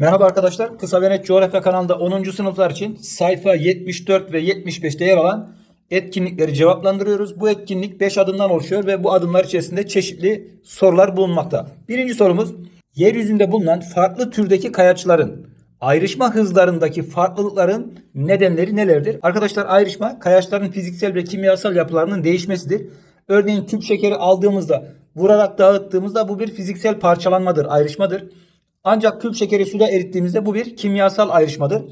Merhaba arkadaşlar. Kısa ve Net Coğrafya kanalında 10. sınıflar için sayfa 74 ve 75'te yer alan etkinlikleri cevaplandırıyoruz. Bu etkinlik 5 adımdan oluşuyor ve bu adımlar içerisinde çeşitli sorular bulunmakta. Birinci sorumuz yeryüzünde bulunan farklı türdeki kayaçların ayrışma hızlarındaki farklılıkların nedenleri nelerdir? Arkadaşlar ayrışma kayaçların fiziksel ve kimyasal yapılarının değişmesidir. Örneğin küp şekeri aldığımızda vurarak dağıttığımızda bu bir fiziksel parçalanmadır, ayrışmadır. Ancak küp şekeri suda erittiğimizde bu bir kimyasal ayrışmadır.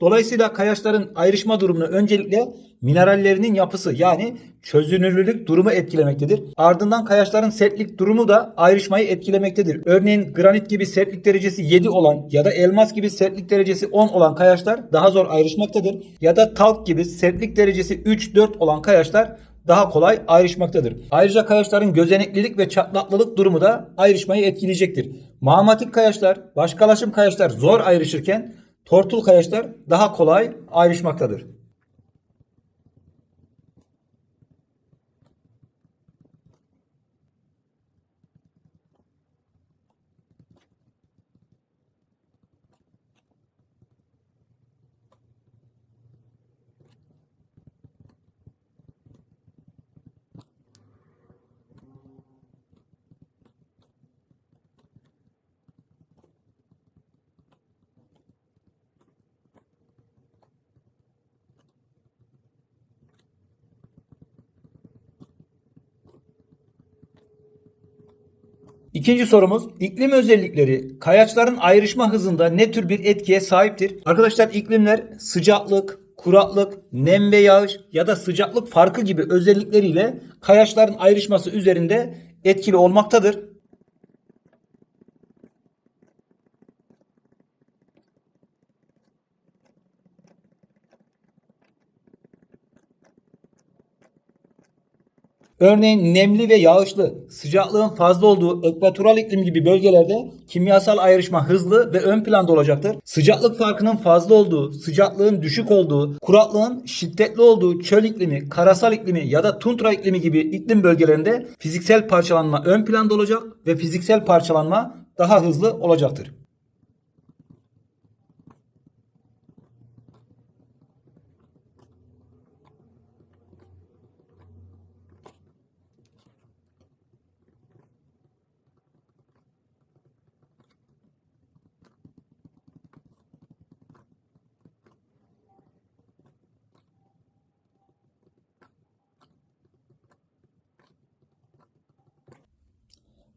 Dolayısıyla kayaçların ayrışma durumunu öncelikle minerallerinin yapısı yani çözünürlülük durumu etkilemektedir. Ardından kayaçların sertlik durumu da ayrışmayı etkilemektedir. Örneğin granit gibi sertlik derecesi 7 olan ya da elmas gibi sertlik derecesi 10 olan kayaçlar daha zor ayrışmaktadır. Ya da talk gibi sertlik derecesi 3-4 olan kayaçlar daha kolay ayrışmaktadır. Ayrıca kayaçların gözeneklilik ve çatlaklılık durumu da ayrışmayı etkileyecektir. Mağmatik kayaçlar, başkalaşım kayaçlar zor ayrışırken tortul kayaçlar daha kolay ayrışmaktadır. İkinci sorumuz iklim özellikleri kayaçların ayrışma hızında ne tür bir etkiye sahiptir? Arkadaşlar iklimler sıcaklık, kuraklık, nem ve yağış ya da sıcaklık farkı gibi özellikleriyle kayaçların ayrışması üzerinde etkili olmaktadır. Örneğin nemli ve yağışlı, sıcaklığın fazla olduğu ekvatoral iklim gibi bölgelerde kimyasal ayrışma hızlı ve ön planda olacaktır. Sıcaklık farkının fazla olduğu, sıcaklığın düşük olduğu, kuraklığın şiddetli olduğu çöl iklimi, karasal iklimi ya da tundra iklimi gibi iklim bölgelerinde fiziksel parçalanma ön planda olacak ve fiziksel parçalanma daha hızlı olacaktır.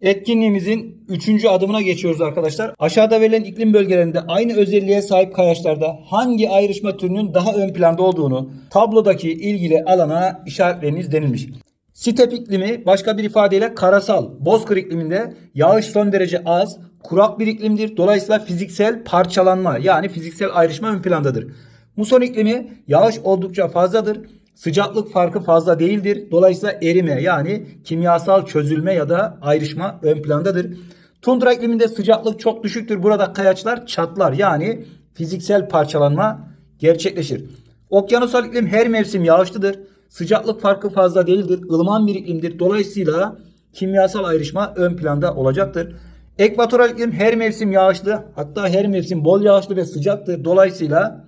Etkinliğimizin üçüncü adımına geçiyoruz arkadaşlar. Aşağıda verilen iklim bölgelerinde aynı özelliğe sahip kayaçlarda hangi ayrışma türünün daha ön planda olduğunu tablodaki ilgili alana işaretleriniz denilmiş. Step iklimi başka bir ifadeyle karasal, bozkır ikliminde yağış son derece az, kurak bir iklimdir. Dolayısıyla fiziksel parçalanma yani fiziksel ayrışma ön plandadır. Muson iklimi yağış oldukça fazladır. Sıcaklık farkı fazla değildir. Dolayısıyla erime yani kimyasal çözülme ya da ayrışma ön plandadır. Tundra ikliminde sıcaklık çok düşüktür. Burada kayaçlar çatlar yani fiziksel parçalanma gerçekleşir. Okyanusal iklim her mevsim yağışlıdır. Sıcaklık farkı fazla değildir. ılıman bir iklimdir. Dolayısıyla kimyasal ayrışma ön planda olacaktır. Ekvatoral iklim her mevsim yağışlı hatta her mevsim bol yağışlı ve sıcaktır. Dolayısıyla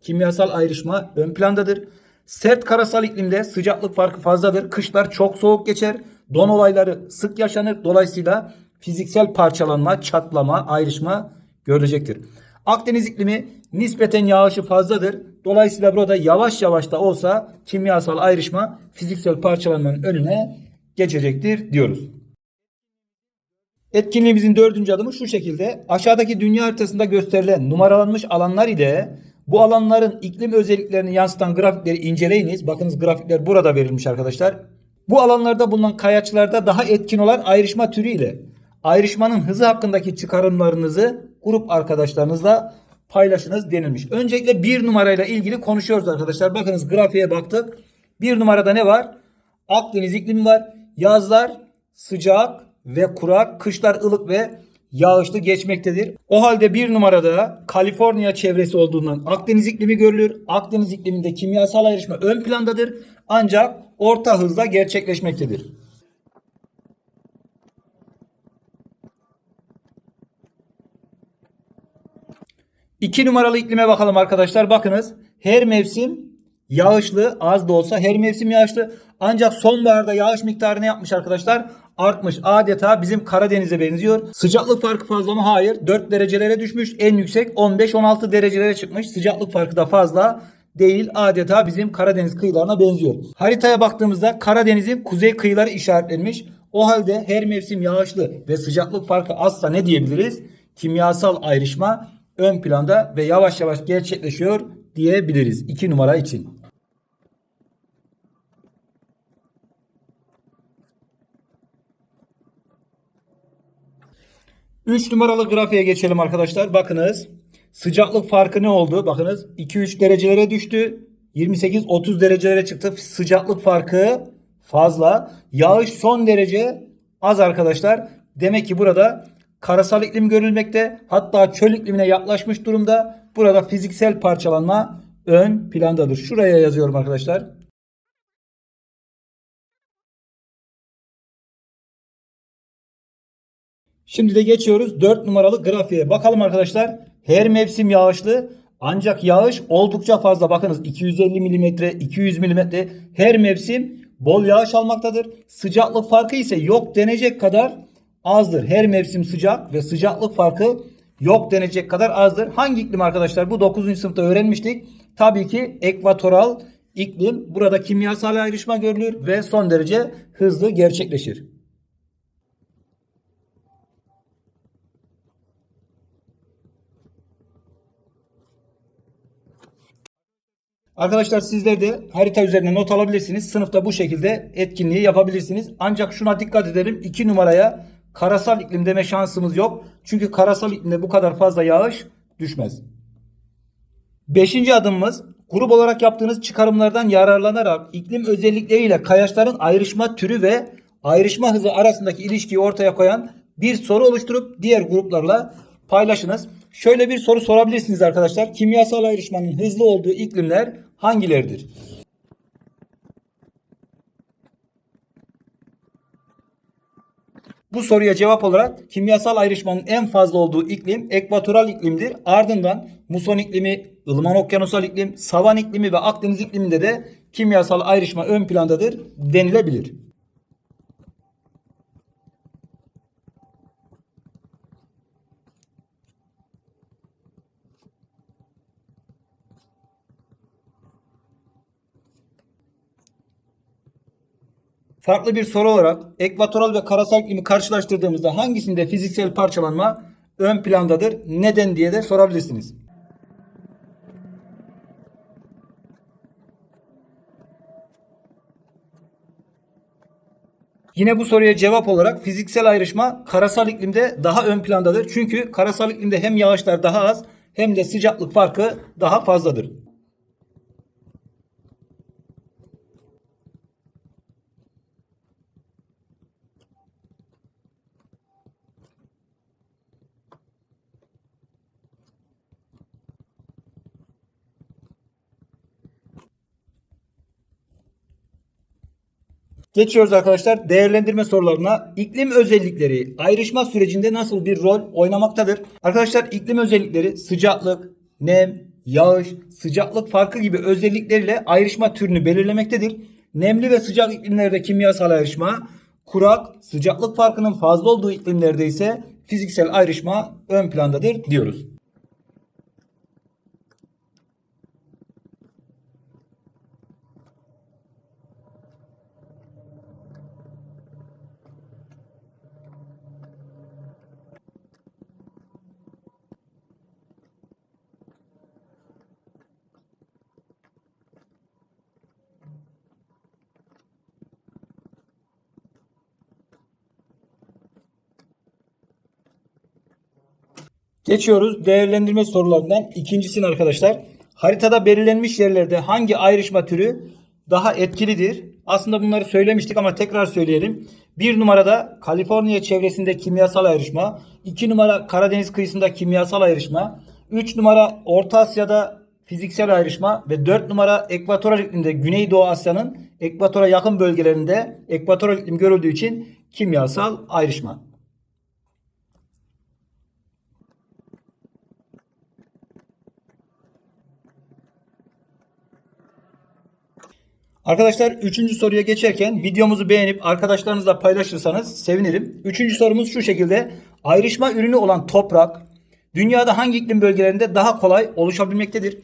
kimyasal ayrışma ön plandadır. Sert karasal iklimde sıcaklık farkı fazladır. Kışlar çok soğuk geçer. Don olayları sık yaşanır. Dolayısıyla fiziksel parçalanma, çatlama, ayrışma görülecektir. Akdeniz iklimi nispeten yağışı fazladır. Dolayısıyla burada yavaş yavaş da olsa kimyasal ayrışma fiziksel parçalanmanın önüne geçecektir diyoruz. Etkinliğimizin dördüncü adımı şu şekilde. Aşağıdaki dünya haritasında gösterilen numaralanmış alanlar ile bu alanların iklim özelliklerini yansıtan grafikleri inceleyiniz. Bakınız grafikler burada verilmiş arkadaşlar. Bu alanlarda bulunan kayaçlarda daha etkin olan ayrışma türü ile ayrışmanın hızı hakkındaki çıkarımlarınızı grup arkadaşlarınızla paylaşınız denilmiş. Öncelikle bir numarayla ilgili konuşuyoruz arkadaşlar. Bakınız grafiğe baktık. Bir numarada ne var? Akdeniz iklimi var. Yazlar sıcak ve kurak, kışlar ılık ve yağışlı geçmektedir. O halde bir numarada Kaliforniya çevresi olduğundan Akdeniz iklimi görülür. Akdeniz ikliminde kimyasal ayrışma ön plandadır. Ancak orta hızla gerçekleşmektedir. 2 numaralı iklime bakalım arkadaşlar. Bakınız her mevsim yağışlı az da olsa her mevsim yağışlı. Ancak sonbaharda yağış miktarı ne yapmış arkadaşlar? Artmış. Adeta bizim Karadeniz'e benziyor. Sıcaklık farkı fazla mı? Hayır. 4 derecelere düşmüş. En yüksek 15-16 derecelere çıkmış. Sıcaklık farkı da fazla değil. Adeta bizim Karadeniz kıyılarına benziyor. Haritaya baktığımızda Karadeniz'in kuzey kıyıları işaretlenmiş. O halde her mevsim yağışlı ve sıcaklık farkı azsa ne diyebiliriz? Kimyasal ayrışma ön planda ve yavaş yavaş gerçekleşiyor diyebiliriz 2 numara için. Üç numaralı grafiğe geçelim arkadaşlar. Bakınız sıcaklık farkı ne oldu? Bakınız 2-3 derecelere düştü. 28-30 derecelere çıktı. Sıcaklık farkı fazla. Yağış son derece az arkadaşlar. Demek ki burada karasal iklim görülmekte. Hatta çöl iklimine yaklaşmış durumda. Burada fiziksel parçalanma ön plandadır. Şuraya yazıyorum arkadaşlar. Şimdi de geçiyoruz 4 numaralı grafiğe. Bakalım arkadaşlar. Her mevsim yağışlı ancak yağış oldukça fazla. Bakınız 250 milimetre, 200 milimetre her mevsim bol yağış almaktadır. Sıcaklık farkı ise yok denecek kadar azdır. Her mevsim sıcak ve sıcaklık farkı yok denecek kadar azdır. Hangi iklim arkadaşlar? Bu 9. sınıfta öğrenmiştik. Tabii ki ekvatoral iklim. Burada kimyasal ayrışma görülür ve son derece hızlı gerçekleşir. Arkadaşlar sizler de harita üzerine not alabilirsiniz. Sınıfta bu şekilde etkinliği yapabilirsiniz. Ancak şuna dikkat edelim. 2 numaraya karasal iklim deme şansımız yok. Çünkü karasal iklimde bu kadar fazla yağış düşmez. Beşinci adımımız grup olarak yaptığınız çıkarımlardan yararlanarak iklim özellikleriyle kayaçların ayrışma türü ve ayrışma hızı arasındaki ilişkiyi ortaya koyan bir soru oluşturup diğer gruplarla paylaşınız. Şöyle bir soru sorabilirsiniz arkadaşlar. Kimyasal ayrışmanın hızlı olduğu iklimler hangileridir? Bu soruya cevap olarak kimyasal ayrışmanın en fazla olduğu iklim ekvatoral iklimdir. Ardından muson iklimi, ılıman okyanusal iklim, savan iklimi ve Akdeniz ikliminde de kimyasal ayrışma ön plandadır denilebilir. Farklı bir soru olarak ekvatoral ve karasal iklimi karşılaştırdığımızda hangisinde fiziksel parçalanma ön plandadır? Neden diye de sorabilirsiniz. Yine bu soruya cevap olarak fiziksel ayrışma karasal iklimde daha ön plandadır. Çünkü karasal iklimde hem yağışlar daha az hem de sıcaklık farkı daha fazladır. Geçiyoruz arkadaşlar değerlendirme sorularına. İklim özellikleri ayrışma sürecinde nasıl bir rol oynamaktadır? Arkadaşlar iklim özellikleri sıcaklık, nem, yağış, sıcaklık farkı gibi özellikleriyle ayrışma türünü belirlemektedir. Nemli ve sıcak iklimlerde kimyasal ayrışma, kurak, sıcaklık farkının fazla olduğu iklimlerde ise fiziksel ayrışma ön plandadır diyoruz. Geçiyoruz değerlendirme sorularından ikincisini arkadaşlar. Haritada belirlenmiş yerlerde hangi ayrışma türü daha etkilidir? Aslında bunları söylemiştik ama tekrar söyleyelim. Bir numarada Kaliforniya çevresinde kimyasal ayrışma. iki numara Karadeniz kıyısında kimyasal ayrışma. Üç numara Orta Asya'da fiziksel ayrışma ve 4 numara ekvatoral iklimde Güneydoğu Asya'nın ekvatora yakın bölgelerinde ekvatoral iklim görüldüğü için kimyasal ayrışma. Arkadaşlar 3. soruya geçerken videomuzu beğenip arkadaşlarınızla paylaşırsanız sevinirim. 3. sorumuz şu şekilde. Ayrışma ürünü olan toprak dünyada hangi iklim bölgelerinde daha kolay oluşabilmektedir?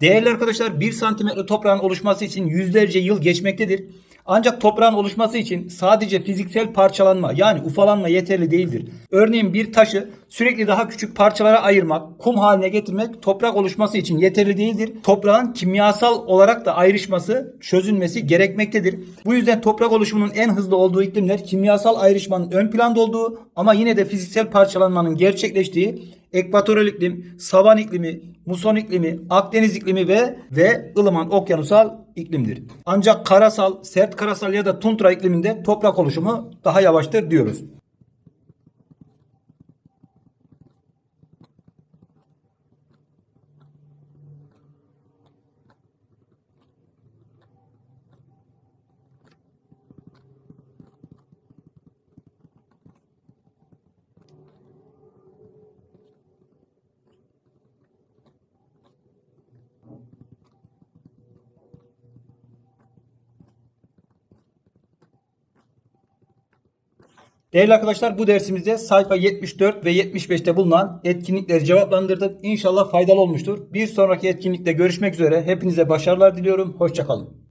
Değerli arkadaşlar 1 santimetre toprağın oluşması için yüzlerce yıl geçmektedir. Ancak toprağın oluşması için sadece fiziksel parçalanma yani ufalanma yeterli değildir. Örneğin bir taşı sürekli daha küçük parçalara ayırmak, kum haline getirmek toprak oluşması için yeterli değildir. Toprağın kimyasal olarak da ayrışması, çözülmesi gerekmektedir. Bu yüzden toprak oluşumunun en hızlı olduğu iklimler kimyasal ayrışmanın ön planda olduğu ama yine de fiziksel parçalanmanın gerçekleştiği ekvatoral iklim, savan iklimi, muson iklimi, Akdeniz iklimi ve ve ılıman okyanusal iklimdir. Ancak karasal, sert karasal ya da tundra ikliminde toprak oluşumu daha yavaştır diyoruz. Değerli arkadaşlar bu dersimizde sayfa 74 ve 75'te bulunan etkinlikleri cevaplandırdık. İnşallah faydalı olmuştur. Bir sonraki etkinlikte görüşmek üzere. Hepinize başarılar diliyorum. Hoşçakalın.